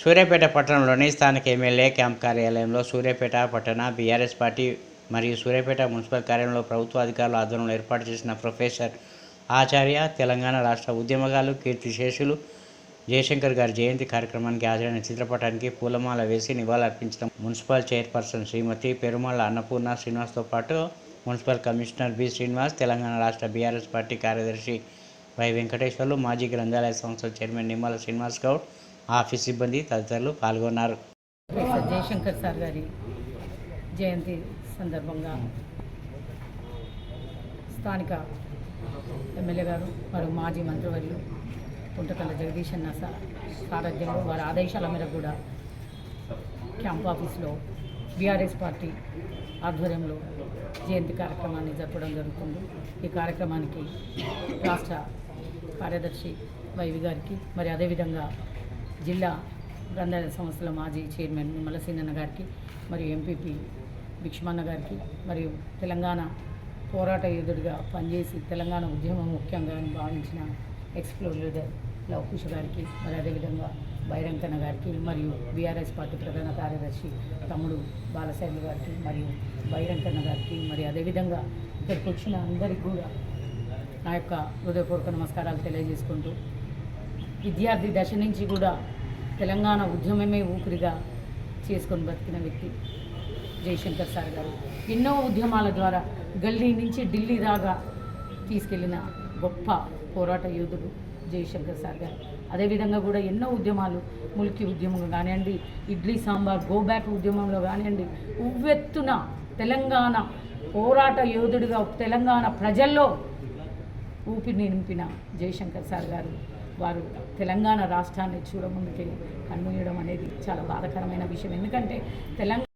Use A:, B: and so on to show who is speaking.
A: సూర్యాపేట పట్టణంలోని స్థానిక MLA camp కార్యాలయంలో సూర్యాపేట పట్టణ బీఆర్ఎస్ పార్టీ మరియు సూర్యాపేట మున్సిపల్ కార్యాలయంలో ప్రభుత్వ అధికారుల ఆధ్వర్యంలో ఏర్పాటు చేసిన ప్రొఫెసర్ ఆచార్య తెలంగాణ రాష్ట్ర ఉద్యమగాలు కీర్తిశేషులు జయశంకర్ గారి జయంతి కార్యక్రమానికి హాజరైన చిత్రపటానికి పూలమాల వేసి నివాళులర్పించిన మున్సిపల్ చైర్పర్సన్ శ్రీమతి పెరుమాళ్ళ అన్నపూర్ణ శ్రీనివాస్తో పాటు municipal commissioner B Srinivas Telangana రాష్ట్ర బీఆర్ఎస్ పార్టీ కార్యదర్శి వై వెంకటేశ్వర్లు మాజీ గ్రంథాలయ సంస్థ చైర్మన్ నిమ్మల శ్రీనివాస్ గౌడ్ ఆఫీస్ సిబ్బంది తదితరులు పాల్గొన్నారు.
B: జయశంకర్ సార్ గారి జయంతి సందర్భంగా స్థానిక ఎమ్మెల్యే గారు మరియు మాజీ మంత్రివర్యులు కుంటకల్ల జగదీష్ అన్న సార్ సారథ్యంలో వారి ఆదేశాల మేరకు కూడా క్యాంప్ ఆఫీస్లో బీఆర్ఎస్ పార్టీ ఆధ్వర్యంలో జయంతి కార్యక్రమాన్ని జరపడం జరుగుతుంది. ఈ కార్యక్రమానికి రాష్ట్ర కార్యదర్శి వైవి గారికి మరి అదేవిధంగా జిల్లా గ్రంథాలయ సంస్థల మాజీ చైర్మన్ నిమ్మలసీనన్న గారికి మరియు ఎంపీపీ భిక్షమన్న గారికి మరియు తెలంగాణ పోరాట యోధుడిగా పనిచేసి తెలంగాణ ఉద్యమం ముఖ్యంగా అని భావించిన ఎక్స్ప్లోర్ లీడర్ లవకుష గారికి మరి అదేవిధంగా బైరంకన్న గారికి మరియు బీఆర్ఎస్ పార్టీ ప్రధాన కార్యదర్శి తమ్ముడు బాలశైలి గారికి మరియు బైరంకన్న గారికి మరి అదేవిధంగా ఇక్కడికి వచ్చిన అందరికీ కూడా నా యొక్క హృదయపూర్వక నమస్కారాలు తెలియజేసుకుంటూ విద్యార్థి దశ నుంచి కూడా తెలంగాణ ఉద్యమమే ఊపిరిగా చేసుకొని బతికిన వ్యక్తి జయశంకర్ సార్ గారు. ఎన్నో ఉద్యమాల ద్వారా గల్లీ నుంచి ఢిల్లీ దాకా తీసుకెళ్ళిన గొప్ప పోరాట యోధుడు జయశంకర్ సార్ గారు. అదేవిధంగా కూడా ఎన్నో ఉద్యమాలు ములికి ఉద్యమం కానివ్వండి ఇడ్లీ సాంబార్ గోబ్యాక్ ఉద్యమంలో కానివ్వండి ఉవ్వెత్తున తెలంగాణ పోరాట యోధుడిగా తెలంగాణ ప్రజల్లో ఊపిరి నింపిన జయశంకర్ సార్ గారు. వారు తెలంగాణ రాష్ట్రాన్ని చూడముందుకే కన్నుయడం అనేది చాలా బాధకరమైన విషయం. ఎందుకంటే తెలంగాణ